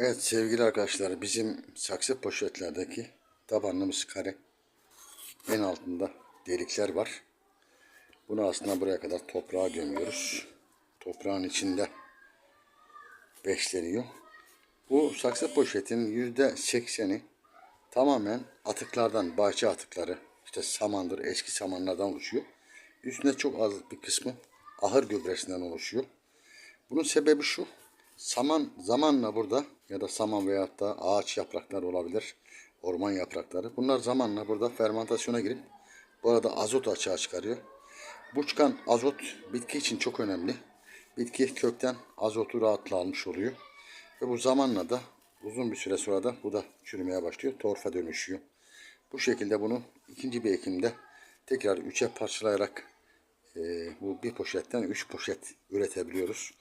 Evet sevgili arkadaşlar bizim saksı poşetlerdeki tabanımız kare. En altında delikler var. Bunu aslında buraya kadar toprağa gömüyoruz. Toprağın içinde besleniyor. Bu saksı poşetin yüzde sekseni tamamen atıklardan, bahçe atıkları, işte samandır, eski samanlardan oluşuyor. Üstünde çok az bir kısmı ahır gübresinden oluşuyor. Bunun sebebi şu. Saman zamanla burada ya da saman veyahut da ağaç yaprakları olabilir. Orman yaprakları. Bunlar zamanla burada fermentasyona girip bu arada azot açığa çıkarıyor. Bu çıkan azot bitki için çok önemli. Bitki kökten azotu rahatla almış oluyor. Ve bu zamanla da uzun bir süre sonra da bu da çürümeye başlıyor. Torfa dönüşüyor. Bu şekilde bunu ikinci bir ekimde tekrar üçe parçalayarak e, bu bir poşetten üç poşet üretebiliyoruz.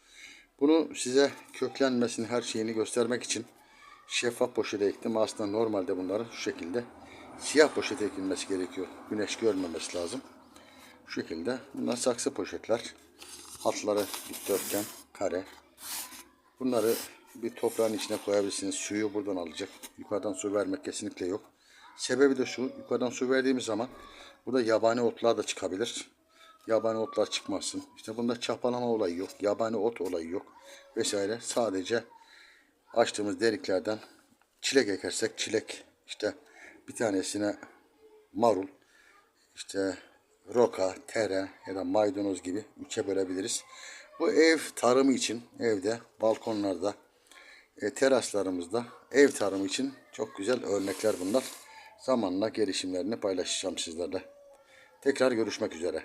Bunu size köklenmesini her şeyini göstermek için şeffaf poşete ektim. Aslında normalde bunların şu şekilde siyah poşete ekilmesi gerekiyor. Güneş görmemesi lazım. Şu şekilde bunlar saksı poşetler. Hatları dikdörtgen, kare. Bunları bir toprağın içine koyabilirsiniz. Suyu buradan alacak. Yukarıdan su vermek kesinlikle yok. Sebebi de şu. Yukarıdan su verdiğimiz zaman burada yabani otlar da çıkabilir. Yabani otlar çıkmasın. İşte bunda çapalama olayı yok. Yabani ot olayı yok. Vesaire. Sadece açtığımız deliklerden çilek ekersek çilek işte bir tanesine marul işte roka, tere ya da maydanoz gibi üçe bölebiliriz. Bu ev tarımı için evde, balkonlarda, e, teraslarımızda ev tarımı için çok güzel örnekler bunlar. Zamanla gelişimlerini paylaşacağım sizlerle. Tekrar görüşmek üzere.